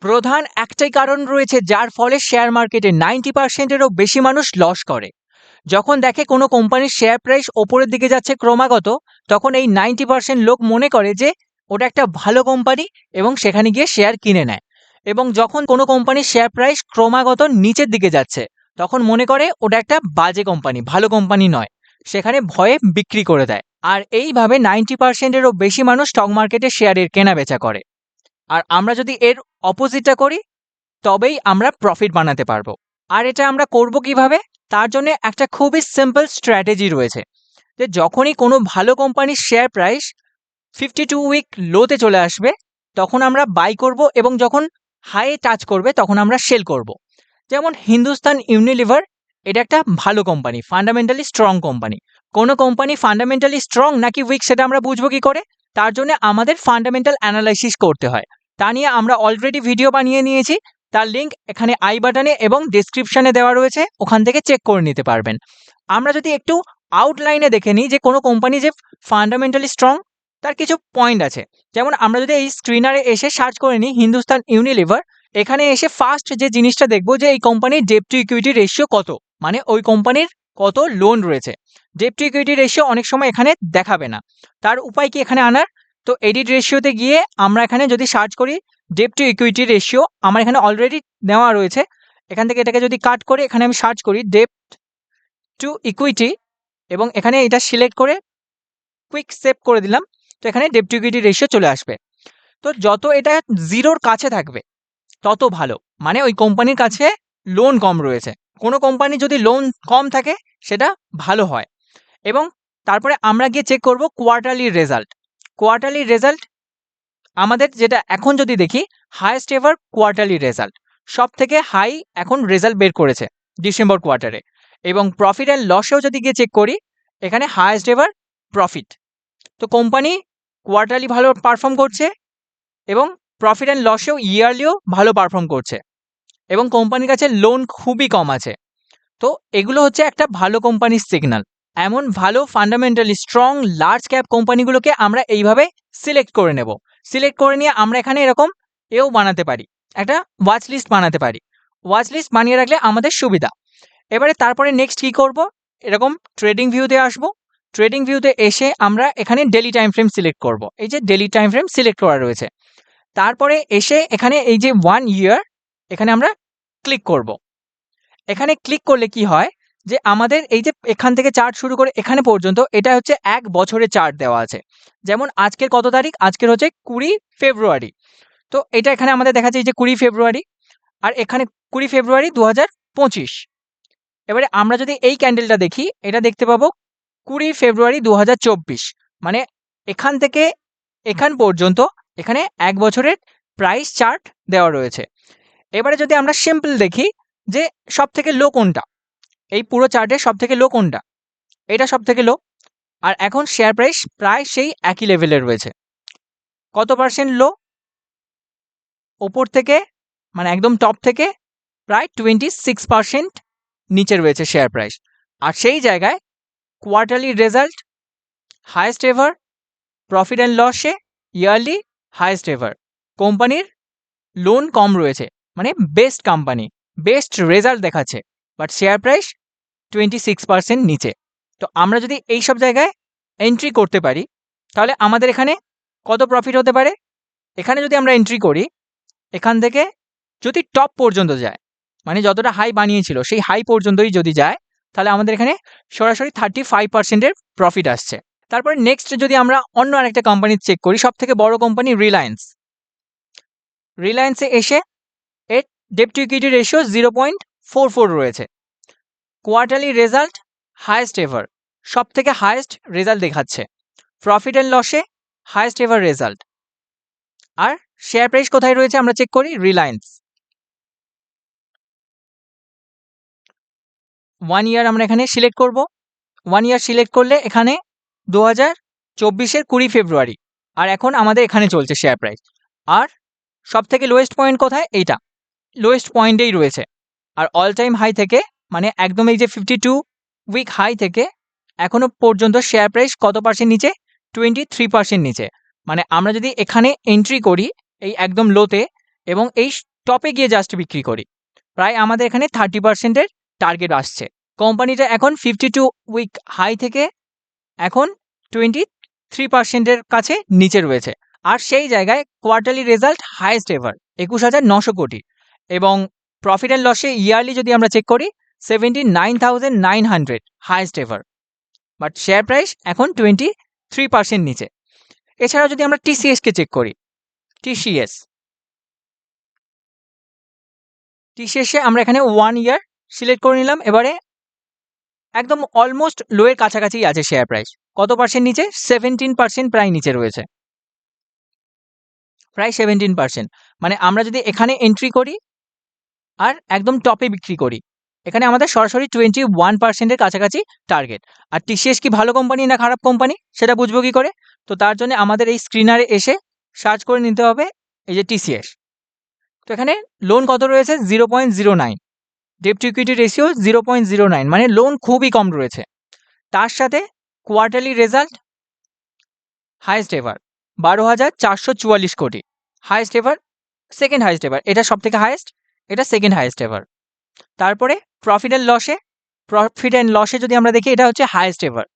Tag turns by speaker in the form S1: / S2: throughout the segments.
S1: প্রধান একটাই কারণ রয়েছে যার ফলে শেয়ার মার্কেটে নাইনটি পার্সেন্টেরও বেশি মানুষ লস করে। যখন দেখে কোনো কোম্পানির শেয়ার প্রাইস ওপরের দিকে যাচ্ছে ক্রমাগত, তখন এই নাইনটি পার্সেন্ট লোক মনে করে যে, ওটা একটা ভালো কোম্পানি এবং সেখানে গিয়ে শেয়ার কিনে নেয়। এবং যখন কোনো কোম্পানির শেয়ার প্রাইস ক্রমাগত নিচের দিকে যাচ্ছে, তখন মনে করে, ওটা একটা বাজে কোম্পানি, ভালো কোম্পানি নয়। সেখানে ভয়ে বিক্রি করে দেয়। আর এইভাবে নাইনটি পার্সেন্টেরও বেশি মানুষ স্টক মার্কেটে শেয়ারের কেনা বেচা করে। আর আমরা যদি এর অপোজিটটা করি, তবেই আমরা প্রফিট বানাতে পারব। আর এটা আমরা করব কীভাবে? তার জন্য একটা খুবই সিম্পল স্ট্র্যাটেজি রয়েছে। যে যখনই কোনো ভালো কোম্পানির share price fifty two week লোতে চলে আসবে, তখন আমরা বাই করব এবং যখন হাই টাচ করবে, তখন আমরা সেল করব। যেমন হিন্দুস্তান ইউনিলিভার এটা একটা ভালো কোম্পানি ফান্ডামেন্টালি স্ট্রং কোম্পানি কোনো কোম্পানি ফান্ডামেন্টালি স্ট্রং নাকি উইক সেটা আমরা বুঝব কি করে? তার জন্য আমাদের ফান্ডামেন্টাল অ্যানালাইসিস করতে হয়। তা নিয়ে আমরা অলরেডি ভিডিও বানিয়ে নিয়েছি। তার লিঙ্ক এখানে আই বাটনে এবং ডিসক্রিপশনে দেওয়া রয়েছে। ওখান থেকে চেক করে নিতে পারবেন। আমরা যদি একটু আউটলাইনে দেখে নিই যে কোনো কোম্পানি যে ফান্ডামেন্টালি স্ট্রং তার কিছু পয়েন্ট আছে। যেমন আমরা যদি এই স্ক্রিনারে এসে সার্চ করে নিই হিন্দুস্তান ইউনিলিভার এখানে এসে ফার্স্ট যে জিনিসটা দেখব যে এই কোম্পানির ডেপ টু ইকুইটি রেশিও কত? মানে ওই কোম্পানির কত লোন রয়েছে। ডেপ টু ইকুইটি রেশিও অনেক সময় এখানে দেখাবে না। তার উপায় কি এখানে আনার? তো এডিট রেশিওতে গিয়ে আমরা এখানে যদি সার্চ করি ডেপ টু ইকুইটি রেশিও আমার এখানে অলরেডি নেওয়া রয়েছে। এখান থেকে এটাকে যদি কাট করে, এখানে আমি সার্চ করি ডেপ টু ইকুইটি এবং এখানে এটা সিলেক্ট করে কুইক সেভ করে দিলাম, তো এখানে ডেপ টু ইকুইটি রেশিও চলে আসবে। তো যত এটা জিরোর কাছে থাকবে, তত ভালো। মানে ওই কোম্পানির কাছে লোন কম রয়েছে। কোনো কোম্পানি যদি লোন কম থাকে, সেটা ভালো হয়। এবং তারপরে আমরা গিয়ে চেক করব কোয়ার্টারলি রেজাল্ট কোয়ার্টারলি রেজাল্ট আমাদের যেটা এখন যদি দেখি হায়েস্ট এভার কোয়ার্টারলি রেজাল্ট সব থেকে হাই এখন রেজাল্ট বের করেছে ডিসেম্বর কোয়ার্টারে এবং প্রফিট অ্যান্ড লসেও যদি গিয়ে চেক করি, এখানে হায়েস্ট এভার প্রফিট তো কোম্পানি কোয়ার্টারলি ভালো পারফর্ম করছে এবং প্রফিট অ্যান্ড লসেও ইয়ারলিও ভালো পারফর্ম করছে। এবং কোম্পানির কাছে লোন খুবই কম আছে। তো এগুলো হচ্ছে একটা ভালো কোম্পানির সিগন্যাল এমন ভালো ফান্ডামেন্টালি স্ট্রং লার্জ ক্যাপ কোম্পানিগুলোকে আমরা এইভাবে সিলেক্ট করে নেব। সিলেক্ট করে নিয়ে আমরা এখানে এরকম এও বানাতে পারি। একটা ওয়াচ লিস্ট বানাতে পারি। ওয়াচ লিস্ট বানিয়ে রাখলে আমাদের সুবিধা। এবারে তারপরে নেক্সট কী করব? এরকম ট্রেডিং ভিউতে আসব। ট্রেডিং ভিউতে এসে আমরা এখানে ডেলি টাইম ফ্রেম সিলেক্ট করব। এই যে ডেলি টাইম ফ্রেম সিলেক্ট করা রয়েছে। তারপরে এসে এখানে এই যে ওয়ান ইয়ার এখানে আমরা ক্লিক করব। এখানে ক্লিক করলে কি হয়? যে আমাদের এই যে এখান থেকে চার্ট শুরু করে এখানে পর্যন্ত এটা হচ্ছে এক বছরের চার্ট দেওয়া আছে। যেমন আজকের কত তারিখ? আজকের হচ্ছে কুড়ি ফেব্রুয়ারি। তো এটা এখানে আমাদের দেখাচ্ছে এই যে কুড়ি ফেব্রুয়ারি আর এখানে কুড়ি ফেব্রুয়ারি দু পঁচিশ। এবারে আমরা যদি এই ক্যান্ডেলটা দেখি, এটা দেখতে পাবো কুড়ি ফেব্রুয়ারি দু হাজার চব্বিশ। মানে এখান থেকে এখান পর্যন্ত এখানে এক বছরের প্রাইস চার্ট দেওয়া রয়েছে। এবারে যদি আমরা সিম্পল দেখি যে সব থেকে লো কোনটা? এই পুরো চার্টে সব থেকে লো কোনটা? এটা সব থেকে লো আর এখন শেয়ার প্রাইস প্রায় সেই একই লেভেলে রয়েছে। কত পার্সেন্ট লো ওপর থেকে মানে একদম টপ থেকে প্রায় টোয়েন্টি সিক্স পার্সেন্ট নিচে রয়েছে শেয়ার প্রাইস আর সেই জায়গায় quarterly result highest ever profit and লসে ইয়ারলি হায়েস্ট এভার কোম্পানির লোন কম রয়েছে মানে বেস্ট কোম্পানি বেস্ট রেজাল্ট দেখাচ্ছে। But share price twenty six percent নিচে। তো আমরা যদি এই সব জায়গায় এন্ট্রি করতে পারি, তাহলে আমাদের এখানে কত প্রফিট হতে পারে? এখানে যদি আমরা এন্ট্রি করি, এখান থেকে যদি টপ পর্যন্ত যায় মানে যতটা হাই বানিয়েছিল, সেই হাই পর্যন্তই যদি যায়, তাহলে আমাদের এখানে সরাসরি থার্টি ফাইভ পার্সেন্টের প্রফিট আসছে। তারপরে নেক্সট যদি আমরা অন্য আরেকটা কোম্পানি চেক করি সব থেকে বড় কোম্পানি রিলায়েন্স রিলায়েন্সে এসে এর debt to equity ratio zero point four four রয়েছে। কোয়ার্টারলি রেজাল্ট হায়েস্ট এভার সব থেকে হায়েস্ট রেজাল্ট দেখাচ্ছে। প্রফিট অ্যান্ড লসে হায়েস্ট এভার রেজাল্ট। আর শেয়ার প্রাইস কোথায় রয়েছে আমরা চেক করি? রিলায়েন্স। ওয়ান ইয়ার আমরা এখানে সিলেক্ট করব। ওয়ান ইয়ার সিলেক্ট করলে এখানে দু হাজার চব্বিশের কুড়ি ফেব্রুয়ারি। আর এখন আমাদের এখানে চলছে শেয়ার প্রাইস। আর সব থেকে লোয়েস্ট পয়েন্ট কোথায়? এইটা। লোয়েস্ট পয়েন্টেই রয়েছে। আর অল টাইম হাই থেকে মানে একদম এই যে ফিফটি টু উইক হাই থেকে এখনও পর্যন্ত শেয়ার প্রাইস কত পার্সেন্ট নিচে? টোয়েন্টি থ্রি পার্সেন্ট নিচে। মানে আমরা যদি এখানে এন্ট্রি করি, এই একদম লোতে এবং এই টপে গিয়ে জাস্ট বিক্রি করি, প্রায় আমাদের এখানে থার্টি পার্সেন্টের টার্গেট আসছে। কোম্পানিটা এখন ফিফটি টু উইক হাই থেকে এখন টোয়েন্টি থ্রি পার্সেন্টের কাছে নিচে রয়েছে। আর সেই জায়গায় কোয়ার্টারলি রেজাল্ট হায়েস্ট এভার একুশ হাজার নশো কোটি। এবং প্রফিট অ্যান্ড লসে ইয়ারলি যদি আমরা চেক করি seventy nine thousand nine hundred ever but share price এখন টোয়েন্টি থ্রি পার্সেন্ট নিচে। এছাড়াও যদি আমরা টিসিএসকে চেক করি টিসিএস টিসিএসে আমরা এখানে ওয়ান ইয়ার সিলেক্ট করে নিলাম, এবারে একদম অলমোস্ট লোয়ের কাছাকাছি আছে শেয়ার প্রাইস কত পার্সেন্ট নিচে? সেভেন্টিন পার্সেন্ট প্রায় নিচে রয়েছে। প্রায় সেভেন্টিন পার্সেন্ট মানে আমরা যদি এখানে এন্ট্রি করি আর একদম টপে বিক্রি করি এখানে আমাদের সরাসরি টোয়েন্টি ওয়ান পার্সেন্টের কাছাকাছি টার্গেট আর টিসিএস কি ভালো কোম্পানি না খারাপ কোম্পানি সেটা বুঝব কি করে? তো তার জন্য আমাদের এই স্ক্রিনারে এসে সার্চ করে নিতে হবে এই যে টিসিএস তো এখানে লোন কত রয়েছে? Zero point zero nine ডেপ্ট equity ratio zero point zero nine মানে লোন খুবই কম রয়েছে। তার সাথে কোয়ার্টারলি রেজাল্ট হাইয়েস্ট এভার বারো হাজার চারশো চুয়াল্লিশ কোটি। Highest ever second highest ever এটা সব থেকে হায়েস্ট এটা সেকেন্ড হায়েস্ট এভার তারপরে প্রফিট অ্যান্ড লসে প্রফিট অ্যান্ড লসে যদি আমরা দেখি, এটা হচ্ছে হায়েস্ট এভার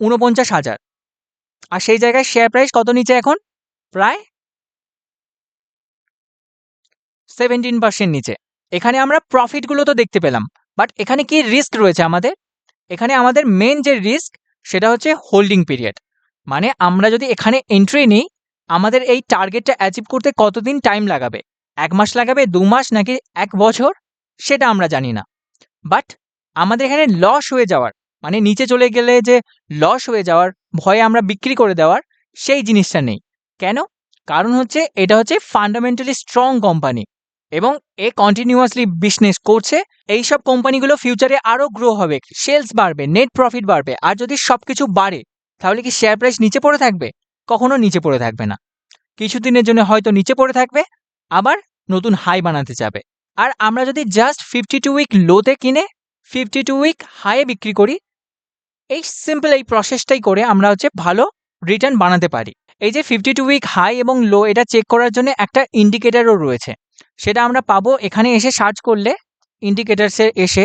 S1: উনপঞ্চাশ হাজার। আর সেই জায়গায় শেয়ার প্রাইস কত নিচে এখন? প্রায় সেভেন্টিন পার্সেন্ট নিচে। এখানে আমরা প্রফিটগুলো তো দেখতে পেলাম বাট এখানে কি রিস্ক রয়েছে আমাদের? এখানে আমাদের মেন যে রিস্ক সেটা হচ্ছে হোল্ডিং পিরিয়ড মানে আমরা যদি এখানে এন্ট্রি নিই, আমাদের এই টার্গেটটা অ্যাচিভ করতে কতদিন টাইম লাগাবে? এক মাস লাগাবে, দু মাস, নাকি এক বছর? সেটা আমরা জানি না। বাট আমাদের এখানে লস হয়ে যাওয়ার মানে নিচে চলে গেলে যে লস হয়ে যাওয়ার, ভয়ে আমরা বিক্রি করে দেওয়ার সেই জিনিসটা নেই। কেন? কারণ হচ্ছে এটা হচ্ছে ফান্ডামেন্টালি স্ট্রং কোম্পানি এবং এ কন্টিনিউয়াসলি বিজনেস করছে। এই সব কোম্পানিগুলো ফিউচারে আরও গ্রো হবে সেলস বাড়বে নেট প্রফিট বাড়বে। আর যদি সব কিছু বাড়ে, তাহলে কি শেয়ার প্রাইস নিচে পড়ে থাকবে? কখনো নিচে পড়ে থাকবে না। কিছুদিনের জন্য হয়তো নিচে পড়ে থাকবে, আবার নতুন হাই বানাতে যাবে। আর আমরা যদি জাস্ট ফিফটি টু উইক লোতে কিনে ফিফটি টু উইক হাইয়ে বিক্রি করি, এই সিম্পল এই প্রসেসটাই করে আমরা হচ্ছে ভালো রিটার্ন বানাতে পারি। এই যে ফিফটি টু উইক হাই এবং লো এটা চেক করার জন্য একটা ইন্ডিকেটারও রয়েছে। সেটা আমরা পাবো এখানে এসে সার্চ করলে ইন্ডিকেটারসে এসে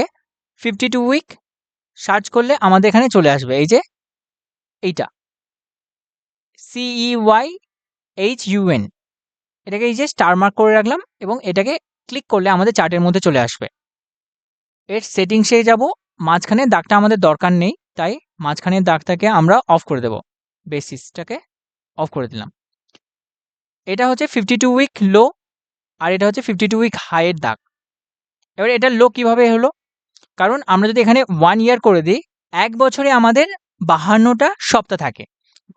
S1: ফিফটি টু উইক সার্চ করলে আমাদের এখানে চলে আসবে। এই যে এইটা। সিই ওয়াই এইচ ইউএন এটাকে এই যে স্টার মার্ক করে রাখলাম এবং এটাকে ক্লিক করলে আমাদের চার্টের মধ্যে চলে আসবে। এর সেটিংসে যাব, মাঝখানে দাগটা আমাদের দরকার নেই, তাই মাঝখানের দাগটাকে আমরা অফ করে দেব। বেসিসটাকে অফ করে দিলাম। এটা হচ্ছে ফিফটি টু উইক লো আর এটা হচ্ছে ফিফটি টু উইক হাইয়ের দাগ। এবার এটা লো কীভাবে হলো? কারণ আমরা যদি এখানে ওয়ান ইয়ার করে দিই, এক বছরে আমাদের বাহান্নটা সপ্তাহ থাকে।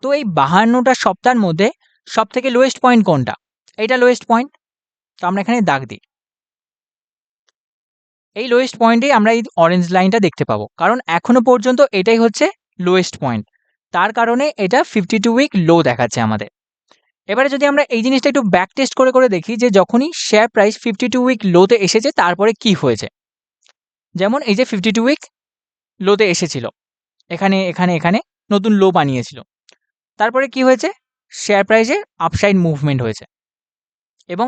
S1: তো এই বাহান্নটা সপ্তাহের মধ্যে সব থেকে লোয়েস্ট পয়েন্ট কোনটা? এইটা লোয়েস্ট পয়েন্ট তো আমরা এখানে দাগ দিই। এই লোয়েস্ট পয়েন্টেই আমরা এই অরেঞ্জ লাইনটা দেখতে পাবো। কারণ এখনও পর্যন্ত এটাই হচ্ছে লোয়েস্ট পয়েন্ট তার কারণে এটা ফিফটি টু উইক লো দেখাচ্ছে আমাদের। এবারে যদি আমরা এই জিনিসটা একটু ব্যাক টেস্ট করে করে দেখি যে যখনই share price fifty two week লোতে এসেছে, তারপরে কি হয়েছে? যেমন এই যে ফিফটি টু উইক লোতে এসেছিল। এখানে এখানে এখানে নতুন লো বানিয়েছিল। তারপরে কি হয়েছে? শেয়ার প্রাইসে আপসাইড মুভমেন্ট হয়েছে। এবং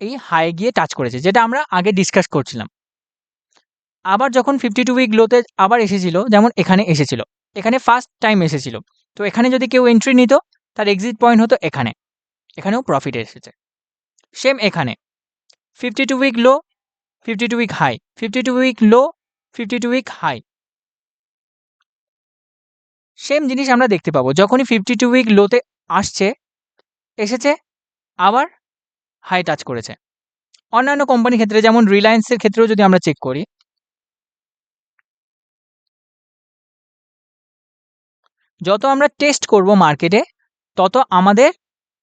S1: এই হাই গিয়ে টাচ করেছে, যেটা আমরা আগে ডিসকাস করছিলাম। আবার যখন ফিফটি টু উইক লোতে আবার এসেছিল, যেমন এখানে এসেছিল। এখানে ফার্স্ট টাইম এসেছিল। তো এখানে যদি কেউ এন্ট্রি নিত, তার এক্সিট পয়েন্ট হতো এখানে। এখানেও প্রফিট এসেছে। সেম এখানে। Fifty two week low fifty two week high fifty two week low fifty two week high same জিনিস আমরা দেখতে পাবো। যখনই ফিফটি টু উইক লোতে আসছে, এসেছে, আবার হাই টাচ করেছে। অন্যান্য কোম্পানির ক্ষেত্রে, যেমন রিলায়েন্সের ক্ষেত্রেও যদি আমরা চেক করি যত আমরা টেস্ট করব মার্কেটে তত আমাদের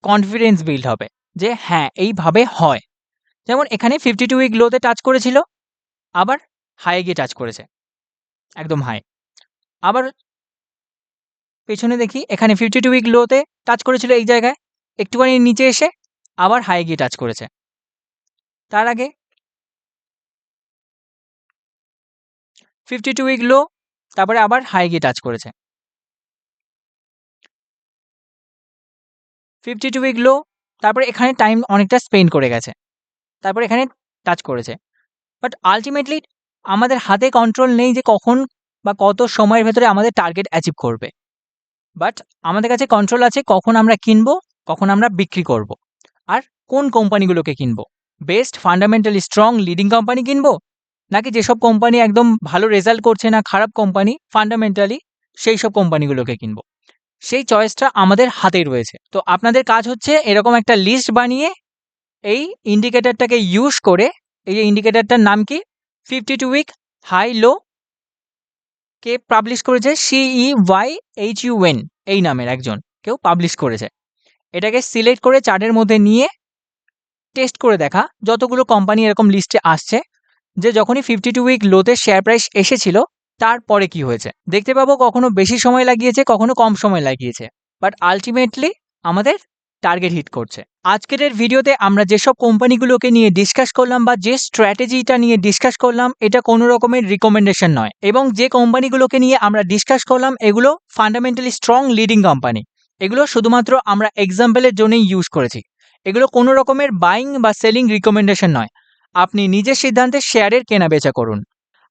S1: কনফিডেন্স বিল্ড হবে যে হ্যাঁ এইভাবে হয়। যেমন এখানে ফিফটি টু উইক লোতে টাচ করেছিল, আবার হাই গিয়ে টাচ করেছে, একদম হাই আবার পেছনে দেখি, এখানে ফিফটি টু উইক লোতে টাচ করেছিল এই জায়গায়, একটুখানি নিচে এসে আবার হাই গিয়ে টাচ করেছে। তার আগে ফিফটি টু উইক লো তারপরে আবার হাই গিয়ে টাচ করেছে। ফিফটি টু উইক লো তারপরে এখানে টাইম অনেকটা স্পেন্ড করে গেছে। তারপর এখানে টাচ করেছে। বাট আলটিমেটলি আমাদের হাতে কন্ট্রোল নেই যে কখন বা কত সময়ের ভেতরে আমাদের টার্গেট অ্যাচিভ করবে। বাট আমাদের কাছে কন্ট্রোল আছে কখন আমরা কিনবো, কখন আমরা বিক্রি করব। আর কোন কোম্পানিগুলোকে কিনবো? Best fundamentally strong leading company কিনবো? নাকি যেসব কোম্পানি একদম ভালো রেজাল্ট করছে না, খারাপ কোম্পানি ফান্ডামেন্টালি সেই সব কোম্পানিগুলোকে কিনবো? সেই চয়েসটা আমাদের হাতেই রয়েছে। তো আপনাদের কাজ হচ্ছে এরকম একটা লিস্ট বানিয়ে এই ইন্ডিকেটারটাকে ইউজ করে, এই ইন্ডিকেটরটার নাম কি? Fifty two week high low কে পাবলিশ করেছে? সিই ওয়াই এইচ ইউ এন এই নামের একজন। কেউ পাবলিশ করেছে। এটাকে সিলেক্ট করে চার্টের মধ্যে নিয়ে টেস্ট করে দেখা। যতগুলো কোম্পানি এরকম লিস্টে আসছে, যে যখনই ফিফটি টু উইক লোতে শেয়ার প্রাইস এসেছিল তারপরে কি হয়েছে? দেখতে পাবো কখনো বেশি সময় লাগিয়েছে, কখনো কম সময় লাগিয়েছে। বাট আলটিমেটলি আমাদের টার্গেট হিট করছে। আজকের এর ভিডিওতে আমরা যেসব কোম্পানিগুলোকে নিয়ে ডিসকাস করলাম বা যে স্ট্র্যাটেজিটা নিয়ে ডিসকাস করলাম, এটা কোনো রকমের রিকমেন্ডেশন নয়। এবং যে কোম্পানিগুলোকে নিয়ে আমরা ডিসকাস করলাম, এগুলো ফান্ডামেন্টালি স্ট্রং লিডিং কোম্পানি এগুলো শুধুমাত্র আমরা এক্সাম্পলের জন্যই ইউজ করেছি। এগুলো কোনো রকমের বাইং বা সেলিং রিকমেন্ডেশন নয়। আপনি নিজের সিদ্ধান্তে শেয়ারের কেনা বেচা করুন।